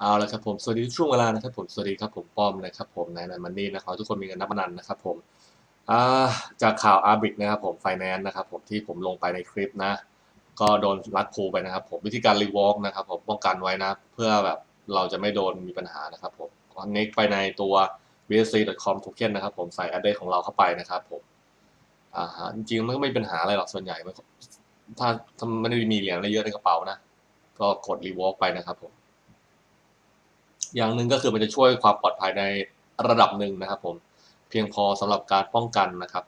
เอาละครับผม สวัสดีทุกช่วงเวลานะครับผม สวัสดีครับผมป้อมนะครับผมนายนันมันนี่นะครับทุกคนมีเงินนับนันนะครับผมาจากข่าวอาบิกนะครับผมไฟแนนซ์นะครับผมที่ผมลงไปในคลิปนะ ก็โดนลักพูไปนะครับผมวิธีการรีวอล์กนะครับผมป้องกันไว้นะ เพื่อแบบเราจะไม่โดนมีปัญหานะครับผมคอนเน็กไปในตัว bsc.com token นะครับผมใส่ address ของเราเข้าไปนะครับผมอ่าจริงๆมันก็ไม่มีปัญหาอะไรหรอกส่วนใหญ่ถ้าถ้าไม่ได้มีเหรียญอะไรเยอะในกระเป๋านะ ก็กดรีวอล์กไปนะครับผม อย่างหนึ่งก็คือมันจะช่วยความปลอดภัยในระดับหนึ่งนะครับผมเพียงพอสำหรับการป้องกันนะครับ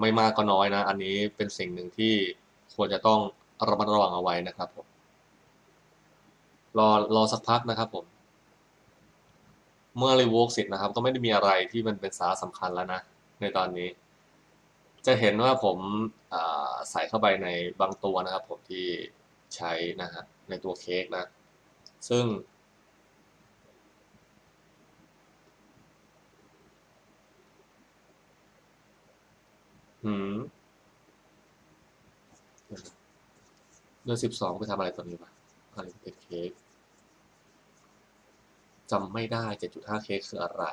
ไม่มากก็น้อยนะ อันนี้เป็นสิ่งหนึ่งที่ควรจะต้องระมัดระวังเอาไว้นะครับผมรอรอสักพักนะครับผมเมื่อรีโวกเสร็จนะครับ ก็ไม่ได้มีอะไรที่มันเป็นสาระสำคัญแล้วนะ ในตอนนี้ จะเห็นว่าผมใส่เข้าไปในบางตัวนะครับ ผมที่ใช้นะฮะในตัวเค้กนะ ซึ่ง หืมเดือนสิบสองไปทำอะไรตอนนี้วะอะไรเป็นเค้กจำไม่ได้เจ็ดจุดห้าเค้กคืออะไร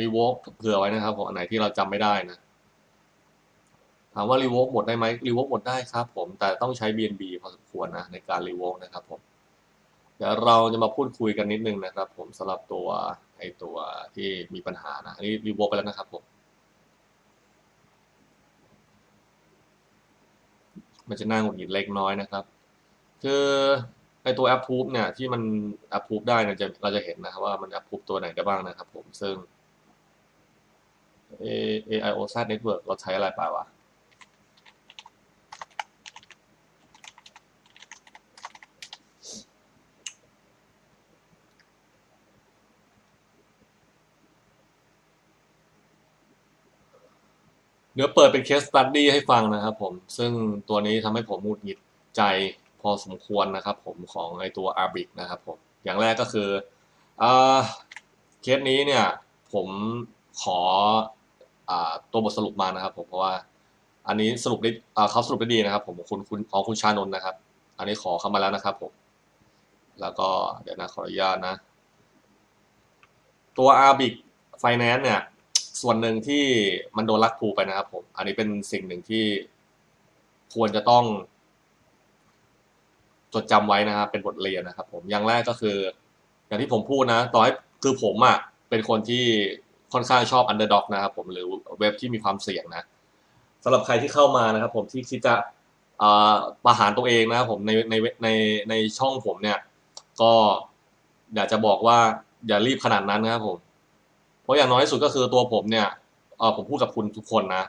รีโวกเผื่อไว้นะครับผมอันไหนที่เราจำไม่ได้นะถามว่ารีโวกหมดได้ไหมรีโวกหมดได้ครับผม แต่ต้องใช้ BNB พอสมควรนะในการรีโวกนะครับผม เดี๋ยวเราจะมาพูดคุยกันนิดนึงนะครับ ผมสำหรับตัวไอตัวที่มีปัญหานะอันนี้รีโวกไปแล้วนะครับผมมันจะน่าหงุดหงิดเล็กน้อยนะครับ คือไอตัว approve เนี่ยที่มัน approve ได้เนี่ยจะเราจะเห็นนะครับว่ามัน approve ตัวไหนได้บ้างนะครับผมซึ่ง AIOZ Network เราใช้อะไรไปวะ เดี๋ยวเปิดเป็นเคสสตัดดี้ให้ฟังนะครับผม ซึ่งตัวนี้ทำให้ผมหงุดหงิดใจพอสมควรนะครับผมของไอตัว a r b i c นะครับผม อย่างแรกก็คืออเคสนี้เนี่ยผมขออตัวบทสรุปมานะครับผมเพราะว่าอันนี้สรุปได้เขาสรุปได้ดีนะครับ ผมคุณคุณของคุณชานนท์นะครับ อันนี้ขอเข้ามาแล้วนะครับผม แล้วก็เดี๋ยวนะขออนุญาตนะ ตัว a r b i c Finance เนี่ย ส่วนหนึ่งที่มันโดนลักพูไปนะครับผม อันนี้เป็นสิ่งหนึ่งที่ควรจะต้อง จดจำไว้นะครับ เป็นบทเรียนนะครับ ผมอย่างแรกก็คือ อย่างที่ผมพูดนะต่อให้คือผมอะ่ะเป็นคนที่ค่อนข้างชอบอันเดอร์ด็อกนะครับผมหรือเว็บที่มีความเสี่ยงนะสำหรับใครที่เข้ามานะครับ ผมที่คิดจะประหารตัวเองนะครับผมในในในในช่องผมเนี่ย ก็อยากจะบอกว่าอย่ารีบขนาดนั้นนะครับผม เพราะอย่างน้อยที่สุดก็คือตัวผมเนี่ยเออผมพูดกับคุณทุกคนนะ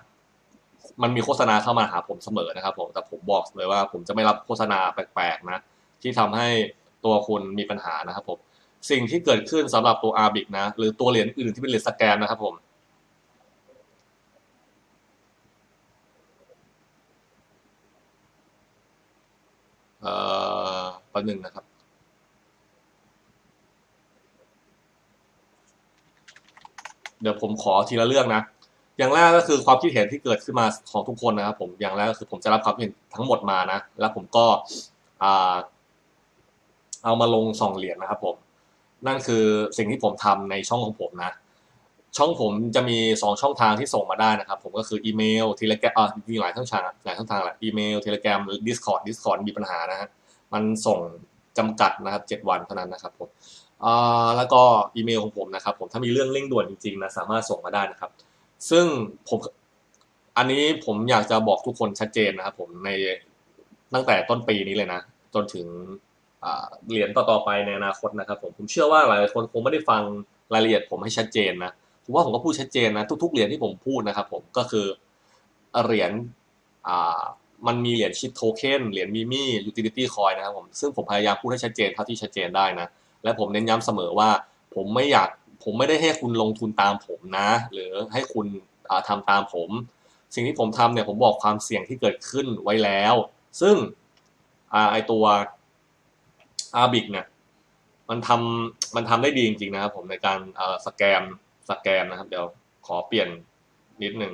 มันมีโฆษณาเข้ามาหาผมเสมอนะครับผมแต่ผมบอกเลยว่า ผมจะไม่รับโฆษณาแปลกๆนะที่ทำให้ตัวคุณมีปัญหานะครับผมสิ่งที่เกิดขึ้นสำหรับตัว a r b i c นะ หรือตัวเหรียญอื่นที่เป็นเหรียญสแกนนะครับผมเอ่อประหนึ่งนะครับ เดี๋ยวผมขอทีละเรื่องนะ อย่างแรกก็คือความคิดเห็นที่เกิดขึ้นมาของทุกคนนะครับ ผมอย่างแรกก็คือผมจะรับความเห็นทั้งหมดมานะ แล้วผมก็เอามาลงสองเหรียญนะครับ ผม นั่นคือสิ่งที่ผมทำในช่องของผมนะ ช่องผมจะมีสองช่องทางที่ส่งมาได้นะครับ ผมก็คืออีเมลทเละแกอ่ามีหลายช่องทางหลายช่องทางแหละอีเมลทเละแกรมหรือ Discord Discord มีปัญหานะฮะมันส่งจำกัดนะครับเจ็ดวันเท่านั้นนะครับผม แล้วก็อีเมลของผมนะครับ ผมถ้ามีเรื่องเร่งด่วนจริงๆนะสามารถส่งมาได้นะครับ ซึ่งผมอันนี้ผมอยากจะบอกทุกคนชัดเจนนะครับ ผมในตั้งแต่ต้นปีนี้เลยนะ จนถึงเหรียญต่อๆไปในอนาคตนะครับ ผมผมเชื่อว่าหลายคนคงไม่ได้ฟังรายละเอียดผมให้ชัดเจนนะผมว่าผมก็พูดชัดเจนนะทุกๆเหรียญที่ผมพูดนะครับผมก็คือเหรียญมันมีเหรียญชิปโทเค็นเหรียญมีมี่ยูทิลิตี้คอยนะครับผมซึ่งผมพยายามพูดให้ชัดเจนเท่าที่ชัดเจนได้นะ และผมเน้นย้ำเสมอว่า ผมไม่อยากผมไม่ได้ให้คุณลงทุนตามผมนะ หรือให้คุณทำตามผม สิ่งที่ผมทำเนี่ยผมบอกความเสี่ยงที่เกิดขึ้นไว้แล้ว ซึ่งไอตัวอาบิกเนี่ยมันทำมันทำได้ดีจริงๆนะครับผมในการสแกนสแกนนะครับ เดี๋ยวขอเปลี่ยนนิดหนึ่ง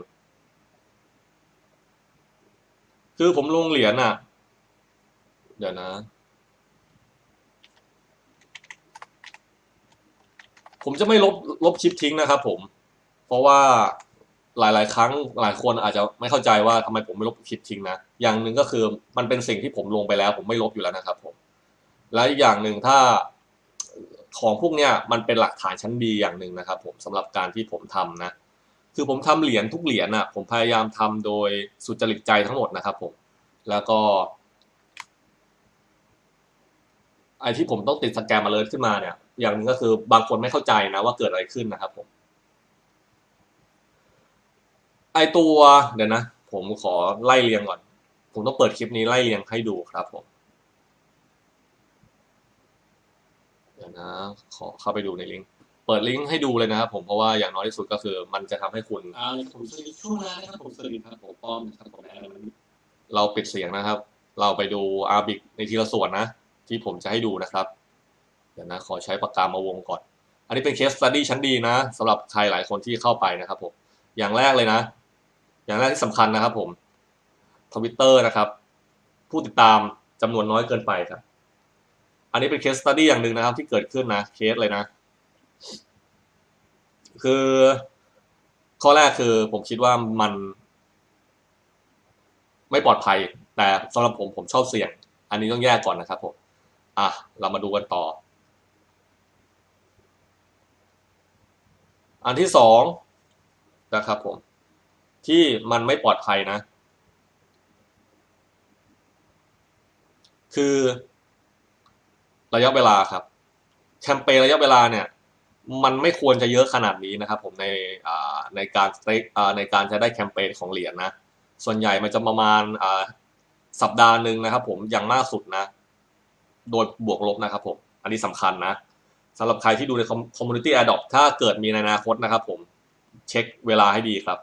คือผมลงเหรียญอะเดี๋ยวนะ ผมจะไม่ลบลบคลิปทิ้งนะครับ ผม เพราะว่าหลาย ๆ ครั้งหลายคนอาจจะไม่เข้าใจว่าทำไมผมไม่ลบคลิปทิ้งนะ อย่างหนึ่งก็คือมันเป็นสิ่งที่ผมลงไปแล้ว ผมไม่ลบอยู่แล้วนะครับ ผม และอีกอย่างหนึ่งถ้าของพวกเนี้ยมันเป็นหลักฐานชั้นดีอย่างหนึ่งนะครับ ผมสำหรับการที่ผมทำนะ คือผมทำเหรียญทุกเหรียญน่ะ ผมพยายามทำโดยสุจริตใจทั้งหมดนะครับ ผม แล้วก็ไอที่ผมต้องติดสแกมมาเลยขึ้นมาเนี่ย อย่างหนึ่งก็คือบางคนไม่เข้าใจนะว่าเกิดอะไรขึ้นนะครับผมไอตัวเดี๋ยวนะ ผมขอไล่เรียงก่อน ผมต้องเปิดคลิปนี้ไล่เรียงให้ดูครับผมเดี๋ยวนะ ขอเข้าไปดูในลิงก์เปิดลิงก์ให้ดูเลยนะครับผมเพราะว่าอย่างน้อยที่สุดก็คือ มันจะทำให้คุณอ่าผมสวัสดีช่วงเวลานะครับผมสวัสดีครับผมป้อมนะครับผมแอร์มันเราปิดเสียงนะครับ เราไปดูอาบิกในทีละส่วนนะ ที่ผมจะให้ดูนะครับ เดี๋ยวนะขอใช้ปากกามาวงก่อน อันนี้เป็นเคส s ตัดดี้ชั้นดีนะสำหรับใครหลายคนที่เข้าไปนะครับผม อย่างแรกเลยนะ อย่างแรกที่สำคัญนะครับผมทวิตเตอร์นะครับ ผู้ติดตามจำนวนน้อยเกินไปครับ อันนี้เป็นเคส s ตัดดี้อย่างหนึ่งนะครับ ที่เกิดขึ้นนะเคสเลยนะ คือข้อแรกคือผมคิดว่ามัน ไม่ปลอดภัย แต่สำหรับผมผมชอบเสี่ยง อันนี้ต้องแยกก่อนนะครับผม อะ เรามาดูกันต่อ อันที่สองนะครับผม ที่มันไม่ปลอดภัยนะ คือระยะเวลาครับ แคมเปญระยะเวลาเนี่ย มันไม่ควรจะเยอะขนาดนี้นะครับ ผมในในการสเต็กในการจะได้แคมเปญของเหรียญนะส่วนใหญ่มันจะประมาณสัปดาห์หนึ่งนะครับ ผมอย่างมากสุดนะ โดยบวกลบนะครับผม อันนี้สำคัญนะ สำหรับใครที่ดูใน Community Adopt ถ้าเกิดมีในอนาคตนะครับผมเช็คเวลาให้ดีครับ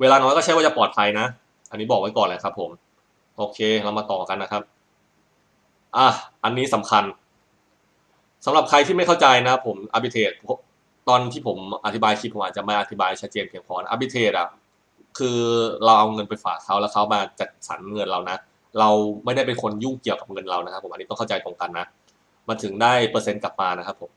เวลาน้อยก็ใช่ว่าจะปลอดภัยนะ อันนี้บอกไว้ก่อนเลยครับผม โอเคเรามาต่อกันนะครับอะอันนี้สำคัญสำหรับใครที่ไม่เข้าใจนะผมอาร์บิเทรตอนที่ผมอธิบายคลิปผมอาจจะไม่อธิบายชัดเจนเพียงพออาร์บิเทรอะคือเราเอาเงินไปฝากเขาแล้วเขามาจัดสรรเงินเรานะ เราไม่ได้เป็นคนยุ่งเกี่ยวกับเงินเรานะครับ ผมอันนี้ต้องเข้าใจตรงกันนะ มันถึงได้เปอร์เซ็นต์กลับมานะครับผม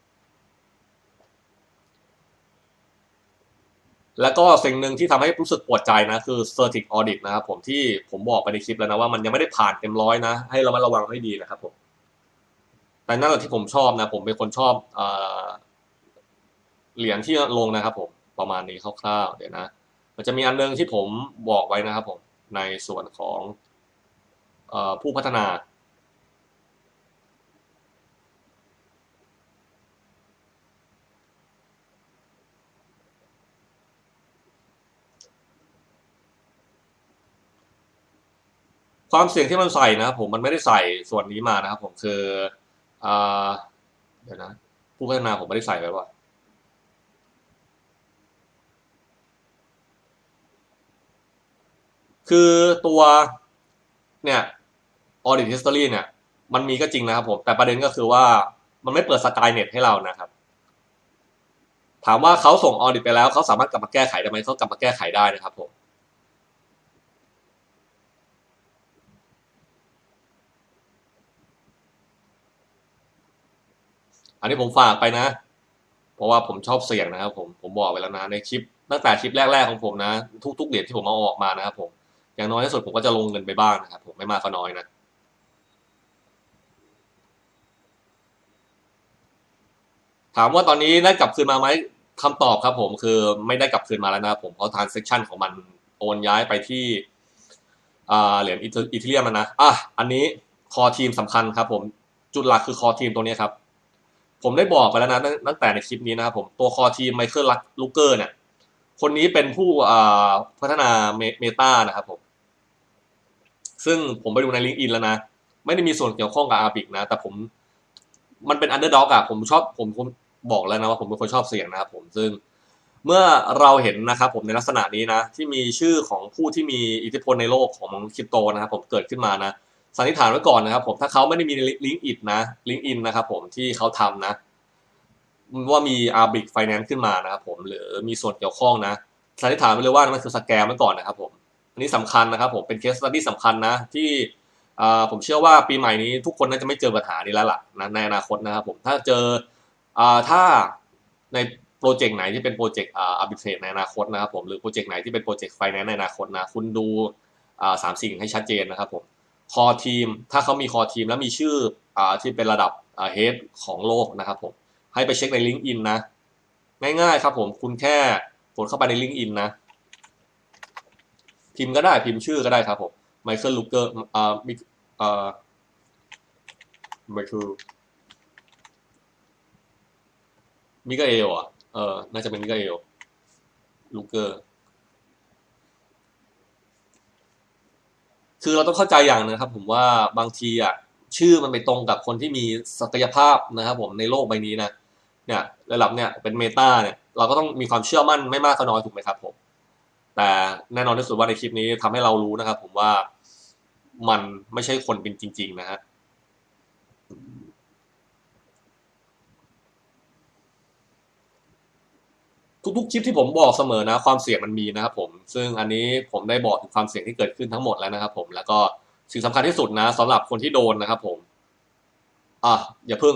แล้วก็สิ่งหนึ่งที่ทำให้รู้สึกปวดใจนะคือ Certic Audit นะครับผมที่ผมบอกไปในคลิปแล้วนะว่ามันยังไม่ได้ผ่านเต็มร้อยนะ ให้เรามาระวังให้ดีนะครับผม แต่นั่นแหละที่ผมชอบนะ ผมเป็นคนชอบเอเหรียญที่ลงนะครับ ผมประมาณนี้คร่าวๆเดี๋ยวนะ มันจะมีอันนึงที่ผมบอกไว้นะครับผมในส่วนของอผู้พัฒนา ความเสี่ยงที่มันใส่นะครับผมมันไม่ได้ใส่ส่วนนี้มานะครับผมคืออ่าเดี๋ยวนะผู้พัฒนาผมไม่ได้ใส่ไว้ว่าคือตัวเนี่ย audit history เนี่ย มันมีก็จริงนะครับผม แต่ประเด็นก็คือว่ามันไม่เปิดสกายเน็ตให้เรานะครับ ถามว่าเขาส่งออดิตไปแล้วเขาสามารถกลับมาแก้ไขได้ไหมเขากลับมาแก้ไขได้นะครับผม อันนี้ผมฝากไปนะ เพราะว่าผมชอบเสี่ยงนะครับ ผมผมบอกไปแล้วนะในคลิปตั้งแต่คลิปแรกๆของผมนะ ทุกๆเหรียญที่ผมเอาออกมานะครับ ผมอย่างน้อยที่สุดผมก็จะลงเงินไปบ้างนะครับ ผมไม่มากก็น้อยนะถามว่าตอนนี้ได้กลับคืนมาไหมคำตอบครับผมคือไม่ได้กลับคืนมาแล้วนะครับผมเพราะทานเซ็กชันของมันโอนย้ายไปที่เหรียญอีเทเรียมนะอะอันนี้คอทีมสำคัญครับผมจุดหลักคือคอทีมตัวนี้ครับ ผมได้บอกไปแล้วนะตั้งแต่ในคลิปนี้นะครับผมตัวคอทีมไมเคิลลักลูเกอร์เนี่ยคนนี้เป็นผู้พัฒนาเมตานะครับผมซึ่งผมไปดูในลิงก์อินแล้วนะ ไม่ได้มีส่วนเกี่ยวข้องกับอาบิกนะ แต่ผมมันเป็นอันเดอร์ด็อกอะผมชอบผมผมบอกแล้วนะว่าผมเป็นคนชอบเสียงนะครับผมซึ่งเมื่อเราเห็นนะครับผมในลักษณะนี้นะ ที่มีชื่อของผู้ที่มีอิทธิพลในโลกของคริปโตนะครับผมเกิดขึ้นมานะ สันนิษฐานไว้ก่อนนะครับผมถ้าเขาไม่ได้มีลิงก์อินนะลิงก์อินนะครับผมที่เขาทำนะ ว่ามีอาบิกไฟแนนซ์ขึ้นมานะครับผมหรือมีส่วนเกี่ยวข้องนะสันนิษฐานไปเลยว่ามันคือสแกมไว้ก่อนนะครับผมอันนี้สำคัญนะครับผมเป็นเคสตัดดี้สำคัญนะที่ผมเชื่อว่าปีใหม่นี้ทุกคนน่าจะไม่เจอปัญหานี้แล้วล่ะนะในอนาคตนะครับผมถ้าเจอถ้าในโปรเจกต์ไหนที่เป็นโปรเจกต์อาร์บิเทรในอนาคตนะครับผมหรือโปรเจกต์ไหนที่เป็นโปรเจกต์ไฟแนนซ์ในอนาคตนะคุณดูสามสิ่งให้ชัดเจนนะครับผม คอทีม ถ้าเขามีคอทีมแล้วมีชื่ออ่าที่เป็นระดับอ่าเฮดของโลกนะครับผม ให้ไปเช็คในลิงก์อินนะ ง่ายๆครับผม คุณแค่กดเข้าไปในลิงก์อินนะ พิมพ์ก็ได้พิมพ์ชื่อก็ได้ครับผมไมเคิลลูเกอร์อ่ามิอ่าไมเคิลมิกาเอลอะ เออ น่าจะเป็นมิกาเอลลูเกอร์ คือเราต้องเข้าใจอย่างหนะครับ ผมว่าบางทีอะชื่อมันไปตรงกับคนที่มีศักยภาพนะครับ ผมในโลกใบนี้นะเนี่ยระดับเนี่ยเป็นเมตาเนี่ยเราก็ต้องมีความเชื่อมั่นไม่มากก็น้อยถูกไหมครับผมแต่แน่นอนที่สุดว่าในคลิปนี้ทำให้เรารู้นะครับ ผมว่ามันไม่ใช่คนเป็นจริง ๆ นะฮะ ทุกๆคลิปที่ผมบอกเสมอนะ ความเสี่ยงมันมีนะครับผม ซึ่งอันนี้ผมได้บอกถึงความเสี่ยงที่เกิดขึ้นทั้งหมดแล้วนะครับ ผมแล้วก็สิ่งสำคัญที่สุดนะสำหรับคนที่โดนนะครับ ผมอะอย่าเพิ่ง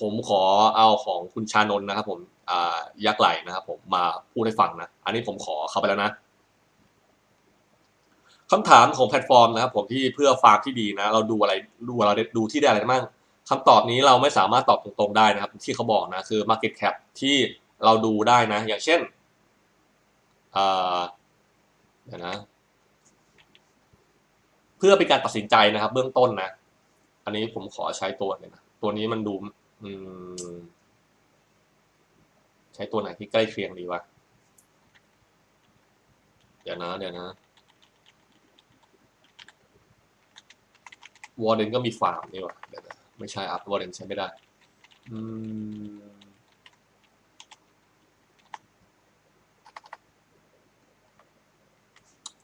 ผมขอเอาของคุณชานนนะครับ ผมอ่ายักษ์ไหลนะครับ ผมมาพูดให้ฟังนะอันนี้ผมขอเข้าไปแล้วนะคำถามของแพลตฟอร์มนะครับ ผมที่เพื่อฟาร์มที่ดีนะ เราดูอะไรดูเราดูที่ได้อะไรบ้างคำตอบนี้เราไม่สามารถตอบตรงๆได้นะครับ ที่เขาบอกนะคือ Market Cap ที่ เราดูได้นะ อย่างเช่นเดี๋ยวนะ เพื่อเป็นการตัดสินใจนะครับ เบื้องต้นนะ อันนี้ผมขอใช้ตัวเลยนะ ตัวนี้มันดูใช้ตัวไหนที่ใกล้เคียงดีวะ เดี๋ยวนะ เดี๋ยวนะวอร์เดนก็มีฟาร์มนี่วะเดี๋ยวนะไม่ใช่อัพวอร์เดนใช้ไม่ได้ อืม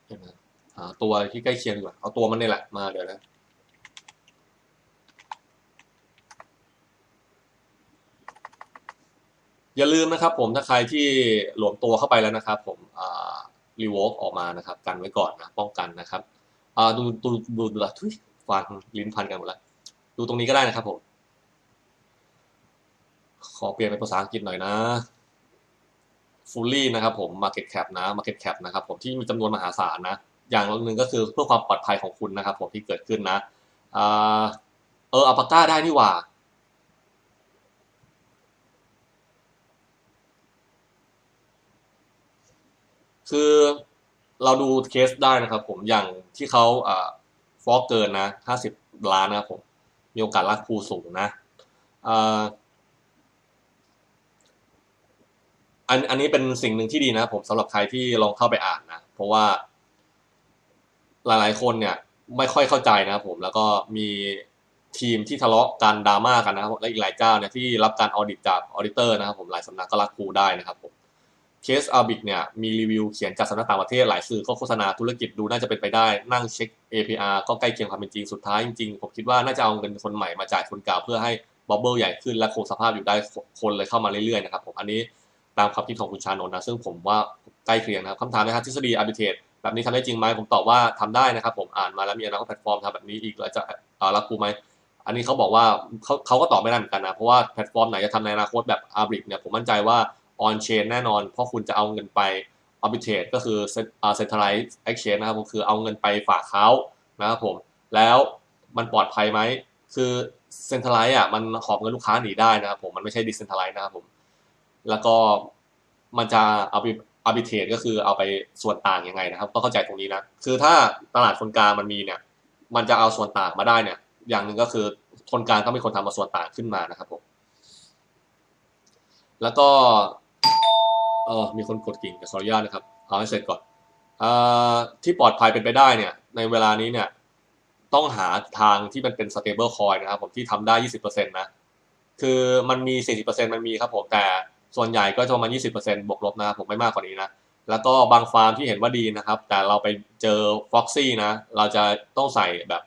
เดี๋ยวนะหา ตัวที่ใกล้เคียงดีกว่าเอาตัวมันนี่แหละมาเดี๋ยวนะอย่าลืมนะครับผมถ้าใครที่หลวมตัวเข้าไปแล้วนะครับ ผมอ่ารีโวกออกมานะครับ กันไว้ก่อนนะป้องกันนะครับดูดูดูดูละทุยฟันลิ้นพันกันหมดล้วดูตรงนี้ก็ได้นะครับผม ขอเปลี่ยนเป็นภาษาอังกฤษหน่อยนะ fully นะครับผม market cap นะ market cap นะครับผมที่มีจำนวนมหาศาลนะ อย่างหนึ่งก็คือเพื่อความปลอดภัยของคุณนะครับ ผมที่เกิดขึ้นนะเอออัปก้าได้นี่หว่าคือเราดูเคสได้นะครับผมอย่างที่เขาฟอกเกินนะห้าสิบล้านนะครับผมมีโอกาสลากภูสูงนะอันอันนี้เป็นสิ่งหนึ่งที่ดีนะผมสำหรับใครที่ลองเข้าไปอ่านนะ เพราะว่า หลายๆ คนเนี่ยไม่ค่อยเข้าใจนะครับผมแล้วก็มีทีมที่ทะเลาะกันดราม่ากันนะครับและอีกหลายเจ้าเนี่ยที่รับการออดิตจากออดิเตอร์นะครับผมหลายสำนักก็รักครูได้นะครับผมเคสอาบิกเนี่ยมีรีวิวเขียนจากสำนักต่างประเทศหลายสื่อก็โฆษณาธุรกิจดูน่าจะเป็นไปได้นั่งเช็ค APR ก็ใกล้เคียงความเป็นจริงสุดท้ายจริงๆผมคิดว่าน่าจะเอาเงินคนใหม่มาจ่ายคนเก่าเพื่อให้บับเบิลใหญ่ขึ้นและคงสภาพอยู่ได้คนเลยเข้ามาเรื่อยๆนะครับผมอันนี้ตามความคิดของคุณชานนท์นะซึ่งผมว่าใกล้เคียงนะครับคำถามนะครับทฤษฎีอาร์บิเทร แบบนี้ทำได้จริงไหมผมตอบว่าทำได้นะครับ ผมอ่านมาแล้วมีอนาคตแพลตฟอร์มทำแบบนี้อีกแล้วจะรับครูไหมอันนี้เขาบอกว่าเขาเขาก็ตอบไม่ได้เหมือนกันนะ เพราะว่าแพลตฟอร์มไหนจะทำในอนาคตแบบอาร์บิกเนี่ยผมมั่นใจว่า on chain แน่นอน เพราะคุณจะเอาเงินไป arbitrage ก็คือ centralized exchange นะครับผมคือเอาเงินไปฝากเขานะครับผมแล้วมันปลอดภัยไหมคือ centralized อะมันหอบเงินลูกค้าหนีได้นะครับผมมันไม่ใช่ decentralized นะครับผมแล้วก็มันจะเอาบิ arbitrage ก็คือเอาไปส่วนต่างยังไงนะครับต้องเข้าใจตรงนี้นะคือถ้าตลาดคนกลางมันมีเนี่ย มันจะเอาส่วนต่างมาได้เนี่ย อย่างหนึ่งก็คือคนกลางต้องเป็นคนทำมาส่วนต่างขึ้นมานะครับผมแล้วก็เออมีคนกดกิ่งแต่ขออนุญาตนะครับเอาให้เสร็จก่อนอที่ปลอดภัยเป็นไปได้เนี่ย ในเวลานี้เนี่ย ต้องหาทางที่มันเป็น stable coin นะครับผมที่ทำได้ 20%นะ คือมันมี 40%มันมีครับผมแต่ ส่วนใหญ่ก็จะประมาณ20%บวกลบนะครับผมไม่มากกว่านี้นะ แล้วก็บางฟาร์มที่เห็นว่าดีนะครับ แต่เราไปเจอ Foxy นะ เราจะต้องใส่แบบ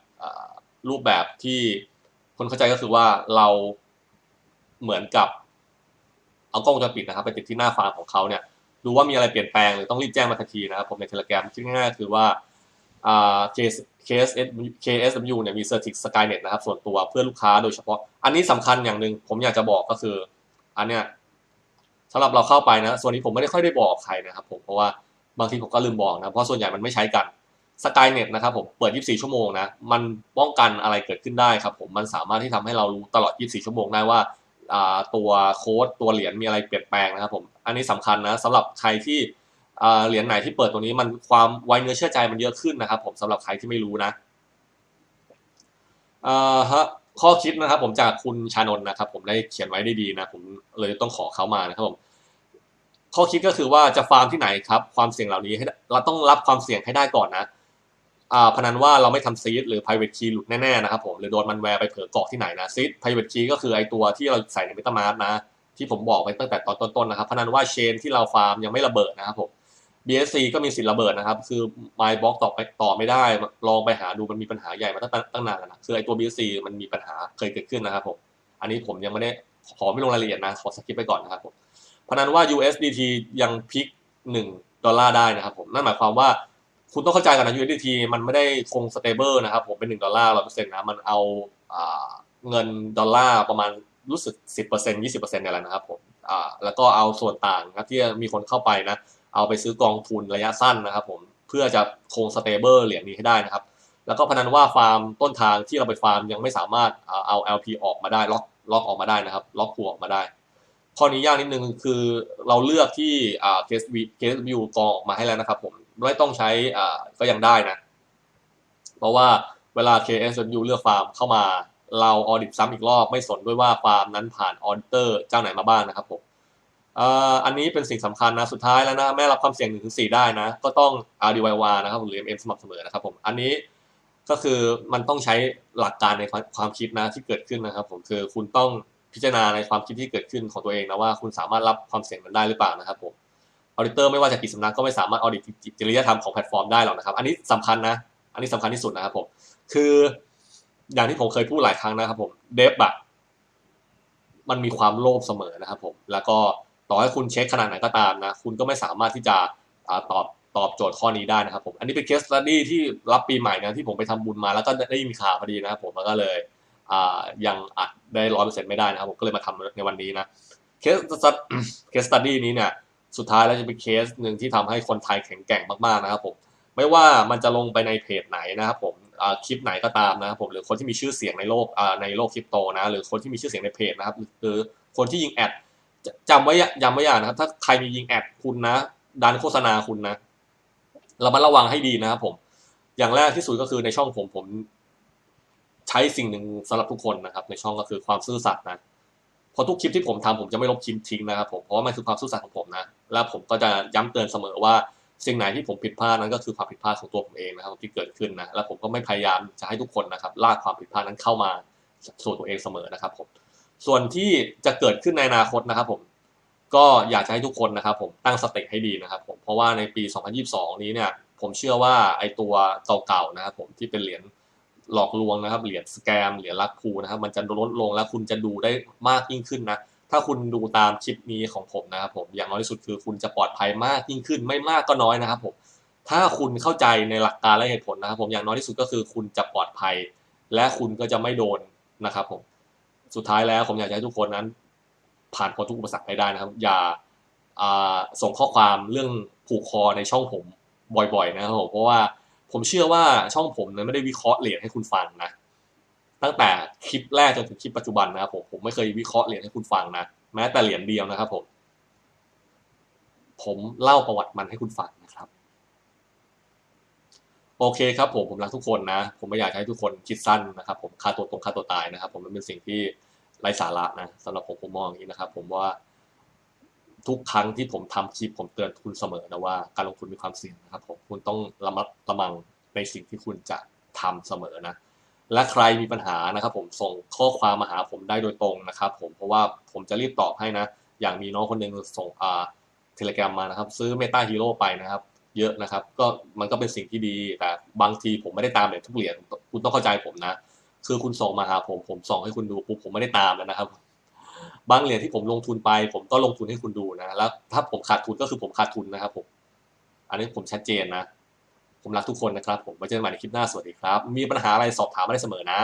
รูปแบบที่คนเข้าใจก็คือว่าเราเหมือนกับเอากล้องวงจรปิดนะครับไปติดที่หน้าฟาร์มของเขาเนี่ยดูว่ามีอะไรเปลี่ยนแปลงหรือต้องรีบแจ้งมาทันทีนะครับผมในเทเล gram คิดง่ายๆคือว่าอ่า KS KSW เนี่ยมี Certix Skynet นะครับ ส่วนตัวเพื่อลูกค้าโดยเฉพาะ อันนี้สำคัญอย่างหนึ่งผมอยากจะบอกก็คือ อันเนี้ย สำหรับเราเข้าไปนะ ส่วนนี้ผมไม่ได้ค่อยได้บอกใครนะครับผมเพราะว่าบางทีผมก็ลืมบอกนะ เพราะส่วนใหญ่มันไม่ใช้กัน Skynet นะครับผมเปิด 24 ชั่วโมงนะมันป้องกันอะไรเกิดขึ้นได้ครับผมมันสามารถที่ทำให้เรารู้ตลอด 24 ชั่วโมงได้ว่าตัวโค้ดตัวเหรียญมีอะไรเปลี่ยนแปลงนะครับผมอันนี้สำคัญนะสำหรับใครที่เหรียญไหนที่เปิดตัวนี้มันความไวเนื้อเชื่อใจมันเยอะขึ้นนะครับผมสำหรับใครที่ไม่รู้นะอ่าฮะ ข้อคิดนะครับ ผมจากคุณชานนท์นะครับ ผมได้เขียนไว้ได้ดีนะผมเลยต้องขอเขามานะครับผมข้อคิดก็คือว่าจะฟาร์มที่ไหนครับ ความเสี่ยงเหล่านี้ให้เราต้องรับความเสี่ยงให้ได้ก่อนนะอ่าพนันว่าเราไม่ทำซีดหรือ private key หลุดแน่ๆนะครับผมหรือโดนมันแวร์ไปเผลอกอกที่ไหนนะซีด private key ก็คือไอตัวที่เราใส่ใน MetaMask นะที่ผมบอกไปตั้งแต่ตอนต้นๆนะครับพนันว่าเชนที่เราฟาร์มยังไม่ระเบิดนะครับผม BSC ก็มีสิทธิ์ระเบิดนะครับ คือ My Block ต่อไปต่อไม่ได้ ลองไปหาดูมันมีปัญหาใหญ่มาตั้งตั้งนานแล้วนะ คือไอตัว BSC มันมีปัญหาเคยเกิดขึ้นนะครับผม อันนี้ผมยังไม่ได้ขอไม่ลงรายละเอียดนะ ขอสกิปไปก่อนนะครับผมพนันว่า USDT ยังพลิก 1 ดอลลาร์ได้นะครับผม นั่นหมายความว่าคุณต้องเข้าใจกันนะ USDT มันไม่ได้คงสเตเบิลนะครับผมเป็น 1 ดอลลาร์ร้อยเปอร์เซ็นต์นะ มันเอาเงินดอลลาร์ประมาณรู้สึก 10% 20%เนี่ยแหละนะครับผมแล้วก็เอาส่วนต่างนะที่มีคนเข้าไปนะ เอาไปซื้อกองทุนระยะสั้นนะครับผมเพื่อจะคงสเตเบิลเหรียญนี้ให้ได้นะครับ แล้วก็พนันว่าฟาร์มต้นทางที่เราไปฟาร์มยังไม่สามารถเอา LP ออกมาได้ล็อกล็อกออกมาได้นะครับล็อกหัวออกมาได้ข้อนี้ยากนิดนึงคือเราเลือกที่อ่า KSV KSW กองออกมาให้แล้วนะครับผมไม่ต้องใช้ก็ยังได้นะ เพราะว่าเวลา KSW เลือกฟาร์มเข้ามาเราออดิตซ้ำอีกรอบไม่สนด้วยว่าฟาร์มนั้นผ่านออเตอร์เจ้าไหนมาบ้างนะครับผม อันนี้เป็นสิ่งสำคัญนะ สุดท้ายแล้วนะ แม้รับความเสี่ยง1นถึงสได้นะ ก็ต้อง RDYY นะครับหรือ MM สม่ำเสมอนะครับผม อันนี้ก็คือมันต้องใช้หลักการในความคิดนะที่เกิดขึ้นนะครับผม คือคุณต้องพิจารณาในความคิดที่เกิดขึ้นของตัวเองนะว่าคุณสามารถรับความเสี่ยงนั้นได้หรือเปล่านะครับผม ออดิเตอร์ไม่ว่าจะกี่สำนักก็ไม่สามารถออดิตจริยธรรมของแพลตฟอร์มได้หรอกนะครับ อันนี้สำคัญนะ อันนี้สำคัญที่สุดนะครับผม คืออย่างที่ผมเคยพูดหลายครั้งนะครับผม เดฟอะมันมีความโลภเสมอนะครับผม แล้วก็ ต่อให้คุณเช็คขนาดไหนก็ตามนะ คุณก็ไม่สามารถที่จะตอบตอบโจทย์ข้อนี้ได้นะครับผมอันนี้เป็นเคสตัดดี้ที่รับปีใหม่นะที่ผมไปทำบุญมาแล้วก็ได้มีข่าวพอดีนะครับผมแล้วก็เลยยังอัดได้ร้อยเปอร์เซ็นต์ไม่ได้นะครับผมก็เลยมาทำในวันนี้นะเคสเคสตัดดี้นี้เนี่ยสุดท้ายแล้วจะเป็นเคสหนึ่งที่ทำให้คนไทยแข็งแกร่งมากๆนะครับผมไม่ว่ามันจะลงไปในเพจไหนนะครับผมคลิปไหนก็ตามนะครับผมหรือคนที่มีชื่อเสียงในโลกในโลกคริปโตนะหรือคนที่มีชื่อเสียงในเพจนะครับหรือคนที่ยิงแอด จำไว้ย้ำไว้อย่างนะครับ ถ้าใครมียิงแอดคุณนะ ดันโฆษณาคุณนะเรามาระวังให้ดีนะครับผม อย่างแรกที่สุดก็คือในช่องผมผม ใช้สิ่งหนึ่งสำหรับทุกคนนะครับ ในช่องก็คือความซื่อสัตย์นะพอทุกคลิปที่ผมทำผมจะไม่ลบคลิปทิ้งนะครับผมเพราะว่ามันคือความซื่อสัตย์ของผมนะ และผมก็จะย้ำเตือนเสมอว่าสิ่งไหนที่ผมผิดพลาดนั้นก็คือความผิดพลาดของตัวผมเองนะครับที่เกิดขึ้นนะ แล้วผมก็ไม่พยายามจะให้ทุกคนนะครับลากความผิดพลาดนั้นเข้ามาสู่ตัวเองเสมอนะครับผม ส่วนที่จะเกิดขึ้นในอนาคตนะครับผมก็อยากจะให้ทุกคนนะครับผมตั้งสติให้ดีนะครับผมเพราะว่าในปี 2022 นี้เนี่ยผมเชื่อว่าไอตัวเก่าๆนะครับผมที่เป็นเหรียญหลอกลวงนะครับเหรียญสแกมเหรียญลักพูนะครับมันจะลดลงแล้วคุณจะดูได้มากยิ่งขึ้นนะถ้าคุณดูตามคลิปนี้ของผมนะครับผมอย่างน้อยที่สุดคือคุณจะปลอดภัยมากยิ่งขึ้นไม่มากก็น้อยนะครับผมถ้าคุณเข้าใจในหลักการและเหตุผลนะครับผมอย่างน้อยที่สุดก็คือคุณจะปลอดภัย และคุณก็จะไม่โดนนะครับผม สุดท้ายแล้วผมอยากให้ทุกคนนั้น ผ่านพ้นทุกอุปสรรคไปได้นะครับ อย่าส่งข้อความเรื่องผูกคอในช่องผมบ่อยๆนะครับผมเพราะว่าผมเชื่อว่าช่องผมนั้นไม่ได้วิเคราะห์เหรียญให้คุณฟังนะ ตั้งแต่คลิปแรกจนถึงคลิปปัจจุบันนะครับผมผมไม่เคยวิเคราะห์เหรียญให้คุณฟังนะแม้แต่เหรียญเดียวนะครับผมผมเล่าประวัติมันให้คุณฟังนะครับ โอเคครับผมผมรักทุกคนนะ ผมไม่อยากให้ทุกคนคิดสั้นนะครับ ผมฆ่าตัวตรงฆ่าตัวตายนะครับ ผมมันเป็นสิ่งที่ไร้สาระนะสำหรับผมผมมองอย่างนี้นะครับ ผมว่าทุกครั้งที่ผมทำคลิปผมเตือนคุณเสมอนะว่า การลงทุนมีความเสี่ยงนะครับ ผมคุณต้องระมัดระวังในสิ่งที่คุณจะทำเสมอนะ และใครมีปัญหานะครับ ผมส่งข้อความมาหาผมได้โดยตรงนะครับ ผมเพราะว่าผมจะรีบตอบให้นะ อย่างมีน้องคนหนึ่งส่งอ่าเทเลกรามานะครับ ซื้อเมตาฮีโร่ไปนะครับ เยอะนะครับ ก็มันก็เป็นสิ่งที่ดีแต่บางทีผมไม่ได้ตามเหรียญทุกเหรียญคุณต้องเข้าใจผมนะ คือคุณส่งมาหาผมผมส่งให้คุณดูปุ๊บผมไม่ได้ตามแล้วนะครับ บางเหรียญที่ผมลงทุนไป ผมก็ลงทุนให้คุณดูนะแล้ว ถ้าผมขาดทุนก็คือผมขาดทุนนะครับ ผม อันนี้ผมชัดเจนนะ ผมรักทุกคนนะครับ ผมไว้เจอกันใหม่ในคลิปหน้าสวัสดีครับ มีปัญหาอะไรสอบถามมาได้เสมอนะ